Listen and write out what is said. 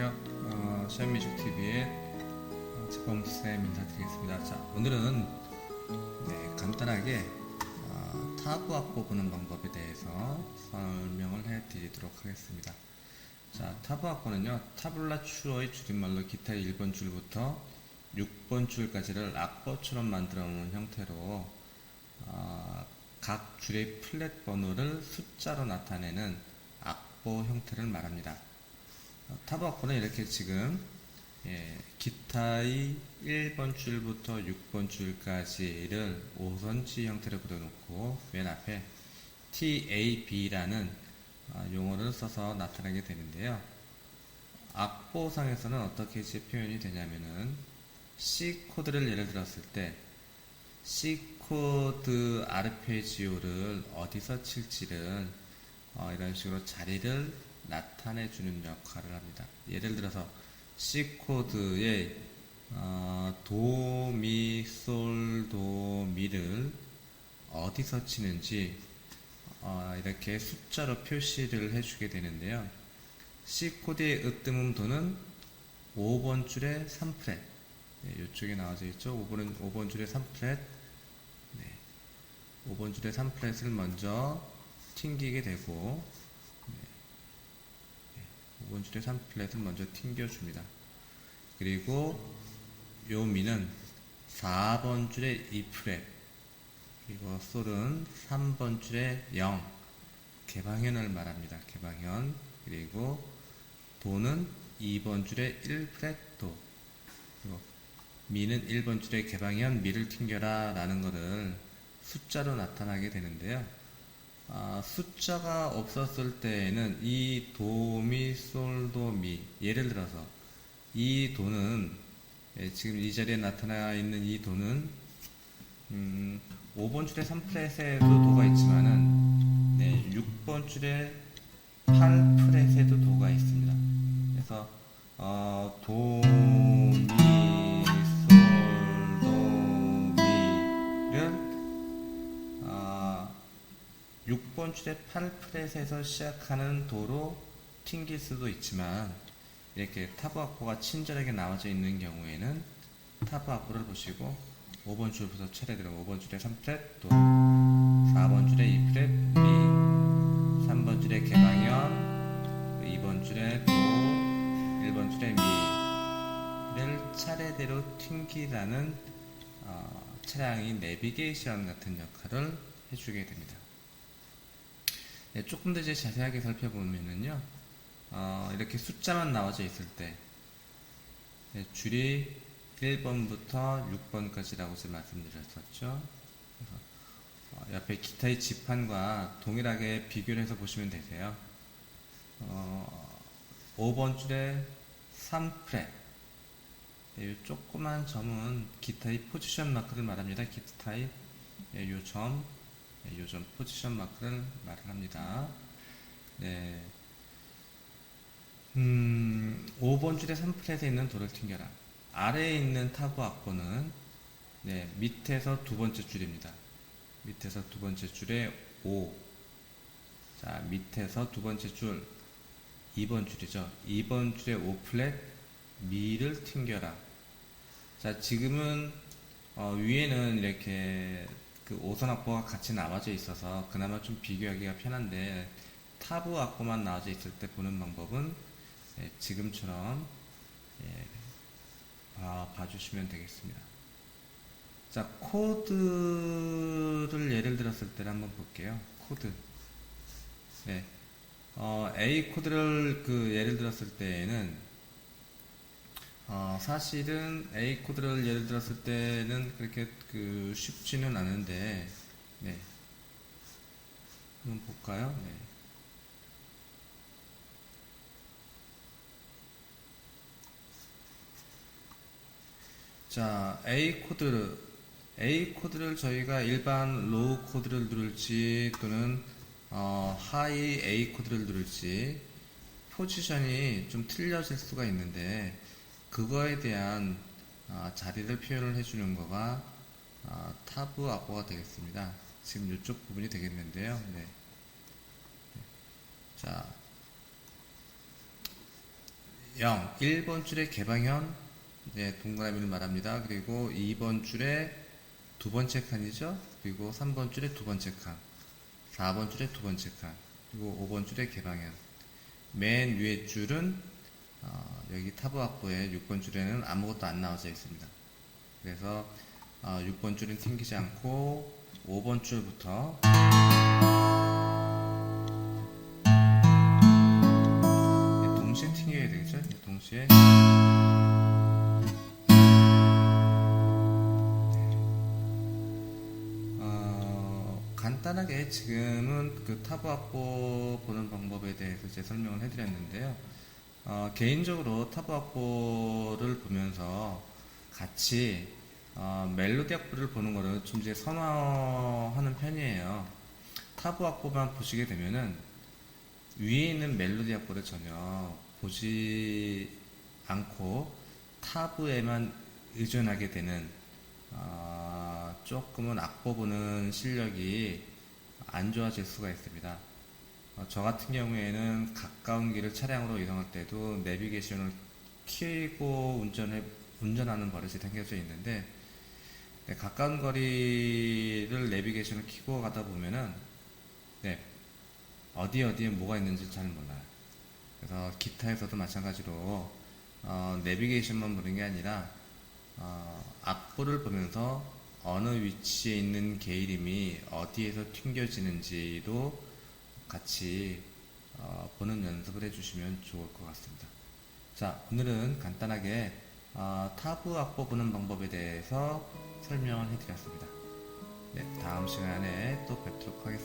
안녕하세요. 어, 샤미뮤직TV의 어, 지범쌤 인사드리겠습니다. 자, 오늘은 네, 간단하게 어, 타브 악보 보는 방법에 대해서 설명을 해드리도록 하겠습니다. 자, 타브 악보는요, 타블라 추어의 줄임말로 기타의 1번 줄부터 6번 줄까지를 악보처럼 만들어 놓은 형태로 어, 각 줄의 플랫 번호를 숫자로 나타내는 악보 형태를 말합니다. 악보는 이렇게 지금 예, 기타의 1번 줄부터 6번 줄까지를 5선지 형태로 그려놓고 맨 앞에 TAB라는 어, 용어를 써서 나타내게 되는데요. 악보상에서는 어떻게 표현이 되냐면은 C 코드를 예를 들었을 때 C 코드 아르페지오를 어디서 칠지를 어, 이런 식으로 자리를 나타내 주는 역할을 합니다. 예를 들어서 C 코드의 어, 도, 미, 솔, 도, 미를 어디서 치는지 어, 이렇게 숫자로 표시를 해주게 되는데요. C 코드의 으뜸음 도는 5번 줄의 3프렛. 네, 이쪽에 나와져 있죠. 5번, 5번 줄의 3프렛. 네. 5번 줄의 3프렛을 먼저 튕기게 되고, 네. 네. 5번 줄의 3프렛을 먼저 튕겨줍니다. 그리고 요 미는 4번 줄의 2프렛. 그리고 솔은 3번 줄의 0. 개방현을 말합니다. 개방현. 그리고 도는 2번 줄의 1프렛 도. 그리고 미는 1번 줄의 개방현 미를 튕겨라 라는 것을 숫자로 나타나게 되는데요. 아, 숫자가 없었을 때에는 이 도, 미, 솔, 도, 미 예를 들어서 이 도는 예, 지금 이 자리에 나타나 있는 이 도는 음, 5번 줄에 3프렛에도 도가 있지만은 네, 6번 줄에 8프렛에도 도가 있습니다. 그래서 어, 도, 미, 6번 줄의 8프렛에서 시작하는 도로 튕길 수도 있지만 이렇게 타브 악보가 친절하게 나와져 있는 경우에는 타브 악보를 보시고 5번 줄부터 차례 대로 5번 줄에 3프렛 도 4번 줄에 2프렛 미 3번 줄에 개방현 2번 줄에 도 1번 줄에 미를 차례대로 튕기라는 어, 차량이 내비게이션 같은 역할을 해주게 됩니다. 네, 조금 더 이제 자세하게 살펴보면은요, 어, 이렇게 숫자만 나와져 있을 때, 네, 줄이 1번부터 6번까지라고 제가 말씀드렸었죠. 그래서 어, 옆에 기타의 지판과 동일하게 비교를 해서 보시면 되세요. 어, 5번 줄에 3프렛. 네, 이 조그만 점은 기타의 포지션 마크를 말합니다. 기타의 네, 요 점, 네, 요점 포지션 마크를 말을 합니다. 네. 음, 5번 줄에 3프렛에 있는 도를 튕겨라. 아래에 있는 타브 악보는 네, 밑에서 두 번째 줄입니다. 밑에서 두 번째 줄에 5. 자, 밑에서 두 번째 줄 2번 줄이죠. 2번 줄에 5플랫 미를 튕겨라. 자, 지금은 어, 위에는 이렇게 그 5선 악보가 같이 나와져 있어서 그나마 좀 비교하기가 편한데 타브 악보만 나와져 있을 때 보는 방법은 예, 지금처럼 예, 봐, 봐주시면 되겠습니다. 자, 코드를 예를 들었을 때를 한번 볼게요. 코드. 네. 어, A 코드를 그 예를 들었을 때에는 어, 사실은 A 코드를 예를 들었을 때는 그렇게 그 쉽지는 않은데, 네. 한번 볼까요? 네. 자, A 코드, A 코드를 저희가 일반 로우 코드를 누를지 또는 어, 하이 A 코드를 누를지 포지션이 좀 틀려질 수가 있는데 그거에 대한 어, 자리를 표현을 해주는 거가 어, 타브 악보가 되겠습니다. 지금 이쪽 부분이 되겠는데요. 네. 자, 0, 1번 줄의 개방현 이제 동그라미를 말합니다. 그리고 2번 줄의 두 번째 칸이죠. 그리고 3번 줄의 두 번째 칸, 4번 줄의 두 번째 칸, 그리고 5번 줄의 개방현. 맨 위에 줄은 어, 여기 타브 확보의 6번 줄에는 아무것도 안 나와져 있습니다. 그래서 어, 6번 줄은 튕기지 않고 5번 줄부터 네, 동시에 튕겨야 되겠죠? 네, 동시에 어, 간단하게 지금은 그 타브 확보 보는 방법에 대해서 이제 설명을 해드렸는데요. 어, 개인적으로 타브 확보를 보면서 같이 어, 멜로디 확보를 보는 거를 좀 이제 선호하는 편이에요. 타브 확보만 보시게 되면은 위에 있는 멜로디 악보를 전혀 보지 않고 타브에만 의존하게 되는 아, 조금은 악보 보는 실력이 안 좋아질 수가 있습니다. 어, 저 같은 경우에는 가까운 길을 차량으로 이동할 때도 내비게이션을 켜고 운전해, 운전하는 버릇이 생겨져 있는데 네, 가까운 거리를 내비게이션을 켜고 가다 보면은 네, 어디 어디에 뭐가 있는지 잘 몰라요. 그래서 기타에서도 마찬가지로 어, 내비게이션만 보는 게 아니라 어, 악보를 보면서 어느 위치에 있는 게이름이 어디에서 튕겨지는지도 같이 어, 보는 연습을 해주시면 좋을 것 같습니다. 자, 오늘은 간단하게 어, 타브 악보 보는 방법에 대해서 설명을 해드렸습니다. 네, 다음 시간에 또 뵙도록 하겠습니다.